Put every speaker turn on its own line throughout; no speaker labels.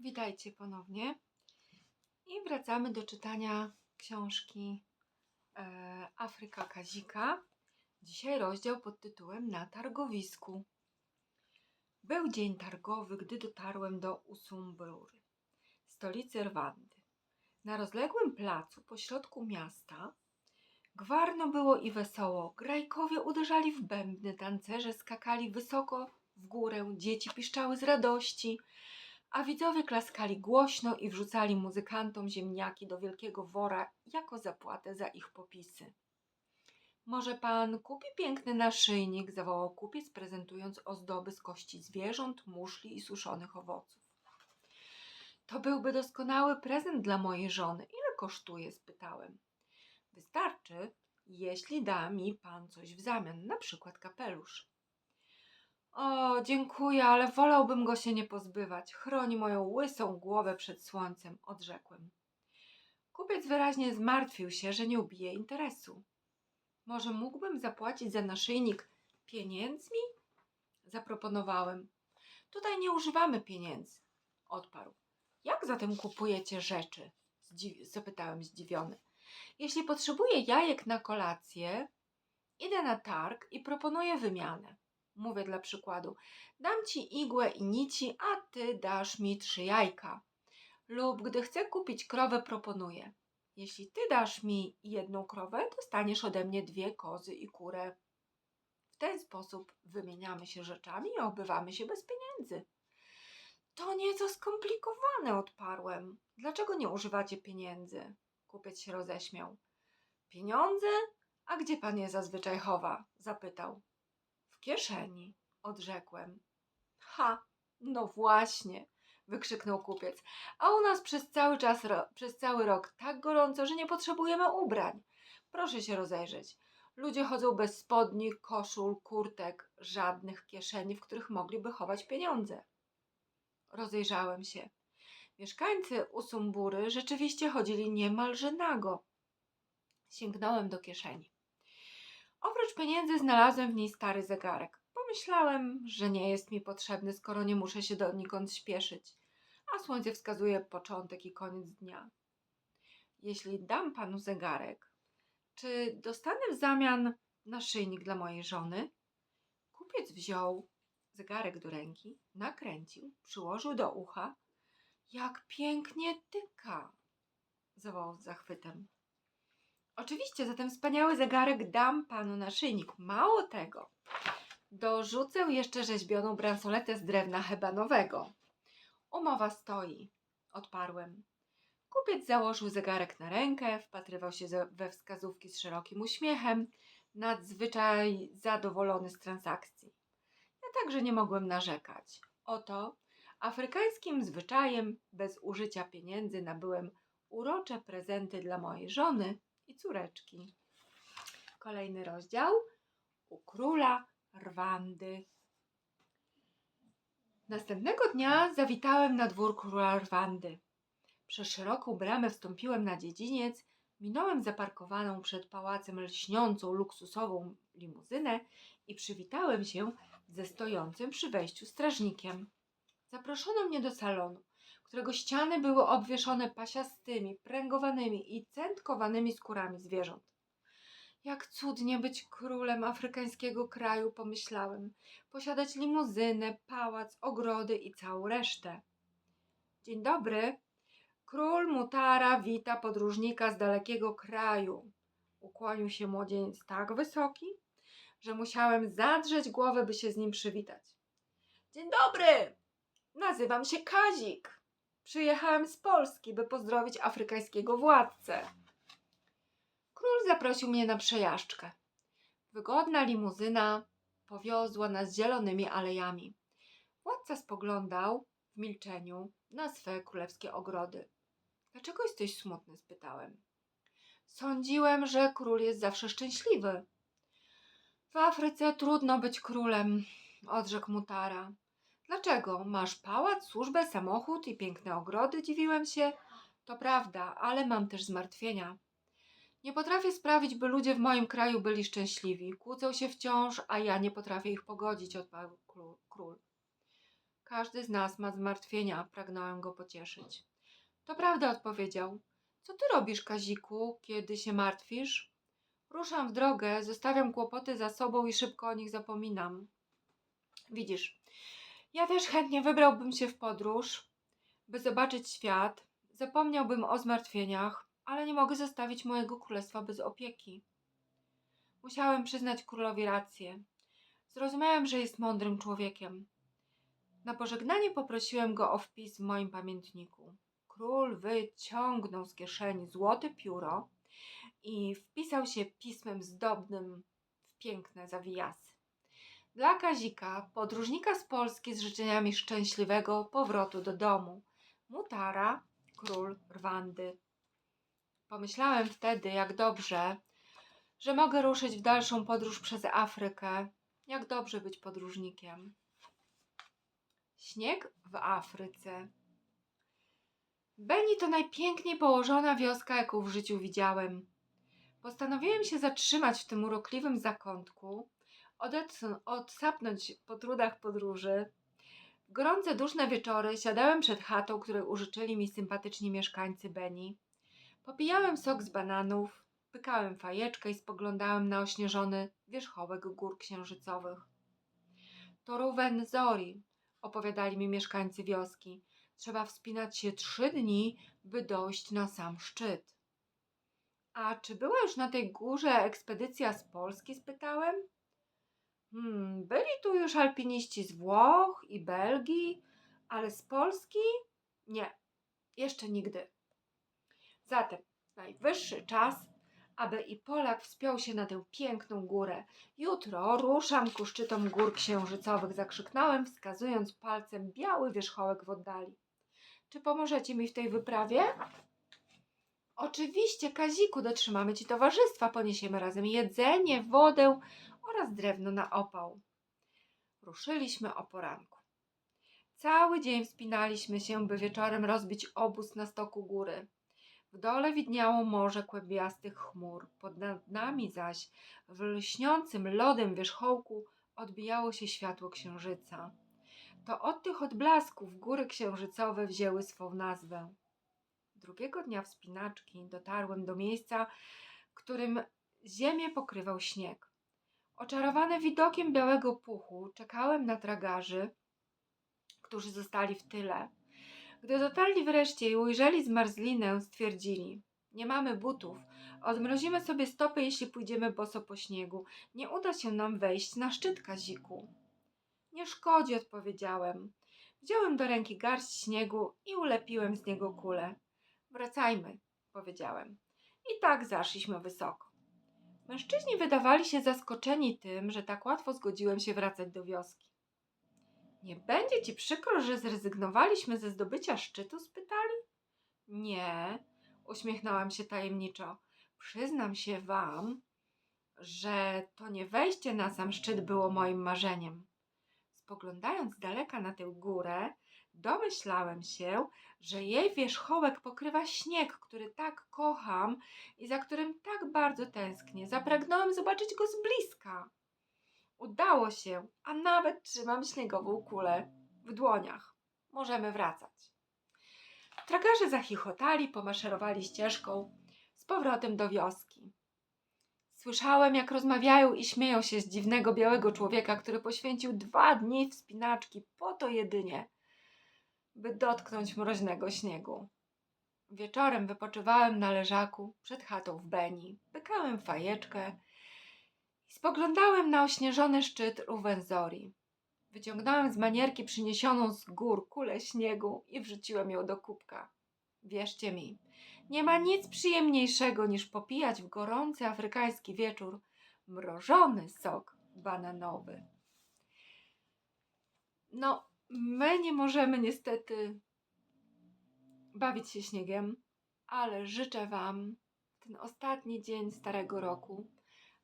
Witajcie ponownie. I wracamy do czytania książki e, Afryka Kazika. Dzisiaj rozdział pod tytułem Na targowisku. Był dzień targowy, gdy dotarłem do Usumbury, stolicy Rwandy. Na rozległym placu pośrodku miasta gwarno było i wesoło. Grajkowie uderzali w bębny, tancerze skakali wysoko w górę, dzieci piszczały z radości, a widzowie klaskali głośno i wrzucali muzykantom ziemniaki do wielkiego wora jako zapłatę za ich popisy. Może pan kupi piękny naszyjnik, zawołał kupiec, prezentując ozdoby z kości zwierząt, muszli i suszonych owoców. To byłby doskonały prezent dla mojej żony. Ile kosztuje? spytałem. Wystarczy, jeśli da mi pan coś w zamian, na przykład kapelusz. O, dziękuję, ale wolałbym go się nie pozbywać. Chroni moją łysą głowę przed słońcem, odrzekłem. Kupiec wyraźnie zmartwił się, że nie ubije interesu. Może mógłbym zapłacić za naszyjnik pieniędzmi? Zaproponowałem. Tutaj nie używamy pieniędzy, odparł. Jak zatem kupujecie rzeczy? Zdziwi- zapytałem zdziwiony. Jeśli potrzebuję jajek na kolację, idę na targ i proponuję wymianę. Mówię dla przykładu, dam ci igłę i nici, a ty dasz mi trzy jajka. Lub gdy chcę kupić krowę, proponuję. Jeśli ty dasz mi jedną krowę, dostaniesz ode mnie dwie kozy i kurę. W ten sposób wymieniamy się rzeczami i obywamy się bez pieniędzy. To nieco skomplikowane, odparłem. Dlaczego nie używacie pieniędzy? Kupiec się roześmiał. Pieniądze? A gdzie pan je zazwyczaj chowa? zapytał. Kieszeni, odrzekłem. Ha, no właśnie, wykrzyknął kupiec. A u nas przez cały czas, ro- przez cały rok tak gorąco, że nie potrzebujemy ubrań. Proszę się rozejrzeć. Ludzie chodzą bez spodni, koszul, kurtek, żadnych kieszeni, w których mogliby chować pieniądze. Rozejrzałem się. Mieszkańcy Usumbury rzeczywiście chodzili niemalże nago. Sięgnąłem do kieszeni. Oprócz pieniędzy znalazłem w niej stary zegarek. Pomyślałem, że nie jest mi potrzebny, skoro nie muszę się donikąd śpieszyć, a słońce wskazuje początek i koniec dnia. Jeśli dam panu zegarek, czy dostanę w zamian naszyjnik dla mojej żony? Kupiec wziął zegarek do ręki, nakręcił, przyłożył do ucha. Jak pięknie tyka! zawołał z zachwytem. Oczywiście, za ten wspaniały zegarek dam panu naszyjnik. Mało tego, dorzucę jeszcze rzeźbioną bransoletę z drewna hebanowego. Umowa stoi, odparłem. Kupiec założył zegarek na rękę, wpatrywał się we wskazówki z szerokim uśmiechem, nadzwyczaj zadowolony z transakcji. Ja także nie mogłem narzekać. Oto, afrykańskim zwyczajem, bez użycia pieniędzy nabyłem urocze prezenty dla mojej żony i córeczki. Kolejny rozdział u króla Rwandy. Następnego dnia zawitałem na dwór króla Rwandy. Przez szeroką bramę wstąpiłem na dziedziniec, minąłem zaparkowaną przed pałacem lśniącą luksusową limuzynę i przywitałem się ze stojącym przy wejściu strażnikiem. Zaproszono mnie do salonu, którego ściany były obwieszone pasiastymi, pręgowanymi i centkowanymi skórami zwierząt. Jak cudnie być królem afrykańskiego kraju, pomyślałem. Posiadać limuzynę, pałac, ogrody i całą resztę. Dzień dobry. Król Mutara wita podróżnika z dalekiego kraju. Ukłonił się młodzieniec tak wysoki, że musiałem zadrzeć głowę, by się z nim przywitać. Dzień dobry! Nazywam się Kazik. Przyjechałem z Polski, by pozdrowić afrykańskiego władcę. Król zaprosił mnie na przejażdżkę. Wygodna limuzyna powiozła nas zielonymi alejami. Władca spoglądał w milczeniu na swe królewskie ogrody. Dlaczego jesteś smutny? spytałem. Sądziłem, że król jest zawsze szczęśliwy. W Afryce trudno być królem, odrzekł Mutara. Dlaczego? Masz pałac, służbę, samochód i piękne ogrody? Dziwiłem się. To prawda, ale mam też zmartwienia. Nie potrafię sprawić, by ludzie w moim kraju byli szczęśliwi. Kłócą się wciąż, a ja nie potrafię ich pogodzić, odparł kró- król. Każdy z nas ma zmartwienia, pragnąłem go pocieszyć. To prawda, odpowiedział. Co ty robisz, Kaziku, kiedy się martwisz? Ruszam w drogę, zostawiam kłopoty za sobą i szybko o nich zapominam. Widzisz, ja też chętnie wybrałbym się w podróż, by zobaczyć świat. Zapomniałbym o zmartwieniach, ale nie mogę zostawić mojego królestwa bez opieki. Musiałem przyznać królowi rację. Zrozumiałem, że jest mądrym człowiekiem. Na pożegnanie poprosiłem go o wpis w moim pamiętniku. Król wyciągnął z kieszeni złote pióro i wpisał się pismem zdobnym w piękne zawijasy. Dla Kazika, podróżnika z Polski z życzeniami szczęśliwego powrotu do domu. Mutara, król Rwandy. Pomyślałem wtedy, jak dobrze, że mogę ruszyć w dalszą podróż przez Afrykę. Jak dobrze być podróżnikiem. Śnieg w Afryce. Beni to najpiękniej położona wioska, jaką w życiu widziałem. Postanowiłem się zatrzymać w tym urokliwym zakątku, odetchnąć, odsapnąć po trudach podróży. W gorące, duszne wieczory siadałem przed chatą, której użyczyli mi sympatyczni mieszkańcy Beni. Popijałem sok z bananów, pykałem fajeczkę i spoglądałem na ośnieżony wierzchołek gór księżycowych. To Ruwen Zori, opowiadali mi mieszkańcy wioski. Trzeba wspinać się trzy dni, by dojść na sam szczyt. A czy była już na tej górze ekspedycja z Polski? spytałem. Hmm, byli tu już alpiniści z Włoch i Belgii, ale z Polski? Nie, jeszcze nigdy. Zatem najwyższy czas, aby i Polak wspiął się na tę piękną górę. Jutro ruszam ku szczytom gór księżycowych, zakrzyknąłem, wskazując palcem biały wierzchołek w oddali. Czy pomożecie mi w tej wyprawie? Oczywiście, Kaziku, dotrzymamy ci towarzystwa, poniesiemy razem jedzenie, wodę oraz drewno na opał. Ruszyliśmy o poranku. Cały dzień wspinaliśmy się, by wieczorem rozbić obóz na stoku góry. W dole widniało morze kłębiastych chmur, pod nami zaś, w lśniącym lodem wierzchołku, odbijało się światło księżyca. To od tych odblasków góry księżycowe wzięły swą nazwę. Drugiego dnia wspinaczki dotarłem do miejsca, którym ziemię pokrywał śnieg. Oczarowany widokiem białego puchu, czekałem na tragarzy, którzy zostali w tyle. Gdy dotarli wreszcie i ujrzeli zmarzlinę, stwierdzili: Nie mamy butów. Odmrozimy sobie stopy, jeśli pójdziemy boso po śniegu. Nie uda się nam wejść na szczyt kaziku. Nie szkodzi, odpowiedziałem. Wziąłem do ręki garść śniegu i ulepiłem z niego kulę. Wracajmy, powiedziałem. I tak zaszliśmy wysoko. Mężczyźni wydawali się zaskoczeni tym, że tak łatwo zgodziłem się wracać do wioski. Nie będzie ci przykro, że zrezygnowaliśmy ze zdobycia szczytu? spytali. Nie, uśmiechnąłem się tajemniczo. Przyznam się wam, że to nie wejście na sam szczyt było moim marzeniem. Spoglądając z daleka na tę górę, domyślałem się, że jej wierzchołek pokrywa śnieg, który tak kocham i za którym tak bardzo tęsknię. Zapragnąłem zobaczyć go z bliska. Udało się, a nawet trzymam śniegową kulę w dłoniach. Możemy wracać. Tragarze zachichotali, pomaszerowali ścieżką z powrotem do wioski. Słyszałem, jak rozmawiają i śmieją się z dziwnego białego człowieka, który poświęcił dwa dni wspinaczki po to jedynie, by dotknąć mroźnego śniegu. Wieczorem wypoczywałem na leżaku przed chatą w Beni, pykałem fajeczkę i spoglądałem na ośnieżony szczyt Ruwenzori. Wyciągnąłem z manierki przyniesioną z gór kulę śniegu i wrzuciłem ją do kubka. Wierzcie mi, nie ma nic przyjemniejszego niż popijać w gorący afrykański wieczór mrożony sok bananowy. No, my nie możemy niestety bawić się śniegiem, ale życzę Wam ten ostatni dzień starego roku,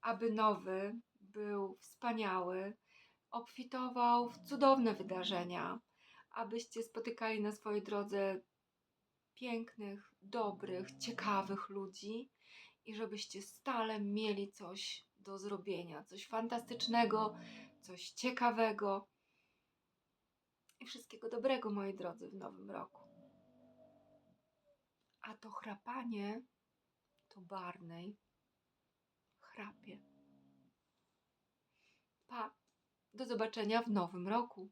aby nowy był wspaniały, obfitował w cudowne wydarzenia, abyście spotykali na swojej drodze pięknych, dobrych, ciekawych ludzi i żebyście stale mieli coś do zrobienia, coś fantastycznego, coś ciekawego I wszystkiego dobrego, moi drodzy, w nowym roku. A to chrapanie to Barney chrapie. Pa, do zobaczenia w nowym roku.